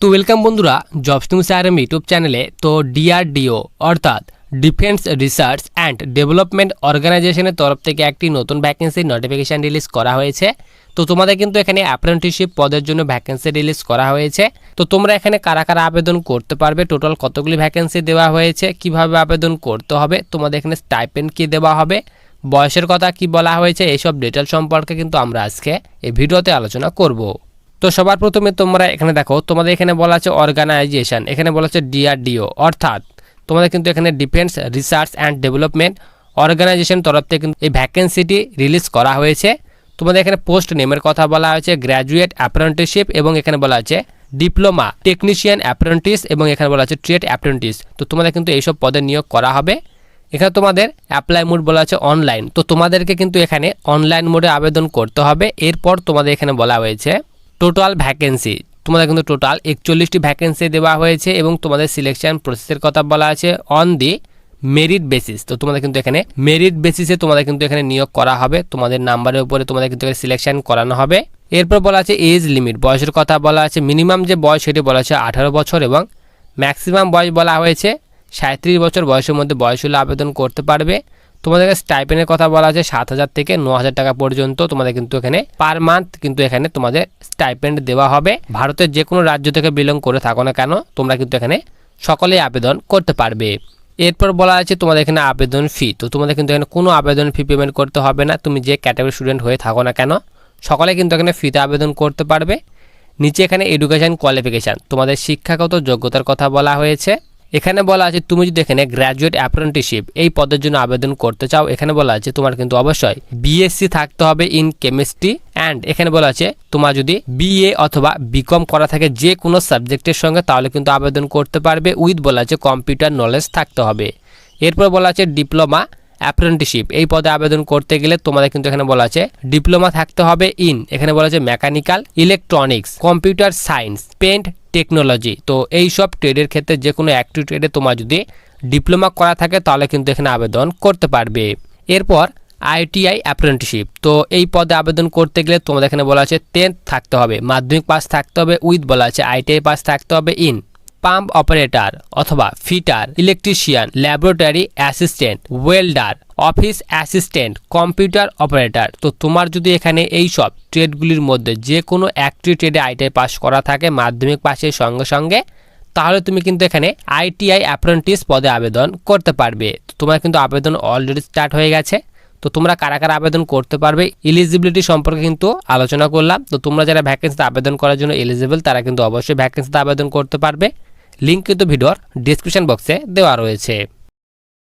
তো ওয়েলকাম বন্ধুরা jobs news RM YouTube চ্যানেলে তো ডিআরডিও অর্থাৎ ডিফেন্স রিসার্চ অ্যান্ড ডেভেলপমেন্ট অর্গানাইজেশনের তরফ থেকে একটি নতুন ভ্যাকেন্সির নোটিফিকেশান রিলিজ করা হয়েছে। তো তোমাদের কিন্তু এখানে অ্যাপ্রেন্টিসশিপ পদের জন্য ভ্যাকেন্সি রিলিজ করা হয়েছে। তো তোমরা এখানে কারা কারা আবেদন করতে পারবে? টোটাল কতগুলি ভ্যাকেন্সি দেওয়া হয়েছে? কীভাবে আবেদন করতে হবে? তোমাদের এখানে স্টাইপেন্ড কি দেওয়া হবে? বয়সের কথা কি বলা হয়েছে? এইসব ডিটেল সম্পর্কে কিন্তু আমরা আজকে এই ভিডিওতে আলোচনা করব। তো সবার প্রথমে তোমরা এখানে দেখো, তোমাদের এখানে বলা আছে অর্গানাইজেশন এখানে বলা আছে ডিআরডিও অর্থাৎ তোমাদের কিন্তু এখানে defence research and development organisation তরফ থেকে কিন্তু এই ভ্যাকেন্সিটি রিলিজ করা হয়েছে। তোমাদের এখানে পোস্ট নেমের কথা বলা হয়েছে গ্র্যাজুয়েট অ্যাপ্রেন্টিসশিপ এবং এখানে বলা আছে ডিপ্লোমা টেকনিশিয়ান অ্যাপ্রেন্টিস এবং এখানে বলা আছে ট্রেড অ্যাপ্রেন্টিস তো তোমাদের কিন্তু এইসব পদে নিয়োগ করা হবে। এখানে তোমাদের অ্যাপ্লাই মোড বলা আছে অনলাইন তো তোমাদেরকে কিন্তু এখানে অনলাইন মোডে আবেদন করতে হবে। এরপর তোমাদের এখানে বলা হয়েছে টোটাল ভ্যাকেন্সি। তোমাদের কিন্তু টোটাল একচল্লিশটি ভ্যাকেন্সি দেওয়া হয়েছে এবং তোমাদের সিলেকশন প্রসেসের কথা বলা আছে অন দি মেরিট বেসিস তো তোমাদের কিন্তু এখানে মেরিট বেসিসে তোমাদের কিন্তু এখানে নিয়োগ করা হবে। তোমাদের নাম্বারের উপরে তোমাদের কিন্তু সিলেকশন করানো হবে। এরপর বলা আছে এজ লিমিট বয়সের কথা বলা আছে। মিনিমাম যে বয়স সেটি বলা আছে আঠারো বছর এবং ম্যাক্সিমাম বয়স বলা হয়েছে সাঁত্রিশ বছর। বয়সের মধ্যে বয়স হলে আবেদন করতে পারবে। তোমাদেরকে স্টাইপেনের কথা বলা আছে সাত হাজার থেকে ন হাজার টাকা পর্যন্ত তোমাদের কিন্তু এখানে পার মান্থ কিন্তু এখানে তোমাদের স্টাইপেন্ড দেওয়া হবে। ভারতের যে কোনো রাজ্য থেকে বিলং করে থাকো না কেন, তোমরা কিন্তু এখানে সকলেই আবেদন করতে পারবে। এরপর বলা আছে তোমাদের এখানে আবেদন ফি তো তোমাদের কিন্তু এখানে কোনো আবেদন ফি পেমেন্ট করতে হবে না। তুমি যে ক্যাটাগরি স্টুডেন্ট হয়ে থাকো না কেন, সকলে কিন্তু এখানে ফিতে আবেদন করতে পারবে। নিচে এখানে এডুকেশন কোয়ালিফিকেশান তোমাদের শিক্ষাগত যোগ্যতার কথা বলা হয়েছে। এখানে বলা আছে, তুমি যদি এখানে গ্র্যাজুয়েট অ্যাপ্রেন্টিসশিপ এই পদের জন্য আবেদন করতে চাও, এখানে বলা আছে, তোমার কিন্তু অবশ্যই বিএসসি থাকতে হবে ইন কেমিস্ট্রি অ্যান্ড এখানে বলা আছে, তোমার যদি বিএ অথবা বিকম করা থাকে যে কোনো সাবজেক্টের সঙ্গে, তাহলে কিন্তু আবেদন করতে পারবে উইথ বলা আছে কম্পিউটার নলেজ থাকতে হবে। এরপর বলা আছে, ডিপ্লোমা অ্যাপ্রেন্টিসশিপ এই পদে আবেদন করতে গেলে তোমাদের কিন্তু এখানে বলা আছে, ডিপ্লোমা থাকতে হবে ইন এখানে বলা আছে mechanical electronics computer science paint technology তো এই সব ট্রেডের ক্ষেত্রে যে কোনো একটি ট্রেডে তোমার যদি ডিপ্লোমা করা থাকে, তাহলে কিন্তু এখানে আবেদন করতে পারবে। এরপর আইটিআই অ্যাপ্রেন্টিসশিপ তো এই পদে আবেদন করতে গেলে তোমাদের এখানে বলা আছে টেন্থ থাকতে হবে। মাধ্যমিক পাস থাকতে হবে উইথ বলা আছে আইটিআই পাস থাকতে হবে ইন পাম্প অপারেটর অথবা fitter electrician laboratory assistant welder office assistant computer operator তো তোমার যদি এখানে এই সব ট্রেডগুলির মধ্যে যে কোনো একটি ট্রেডে আইটিআই পাস করা থাকে মাধ্যমিক পাসের সঙ্গে সঙ্গে, তাহলে তুমি কিন্তু এখানে আইটিআই অ্যাপ্রেন্টিস পদে আবেদন করতে পারবে। তোমার কিন্তু আবেদন অলরেডি স্টার্ট হয়ে গেছে। তো তোমরা কারা কারা আবেদন করতে পারবে এলিজিবিলিটি সম্পর্কে কিন্তু আলোচনা করলাম। তো তোমরা যারা ভ্যাকেন্সিতে আবেদন করার জন্য এলিজিবল তারা কিন্তু অবশ্যই ভ্যাকেন্সিতে আবেদন করতে পারবে। লিঙ্ক কিন্তু ভিডিওর ডিসক্রিপশন বক্সে দেওয়া রয়েছে।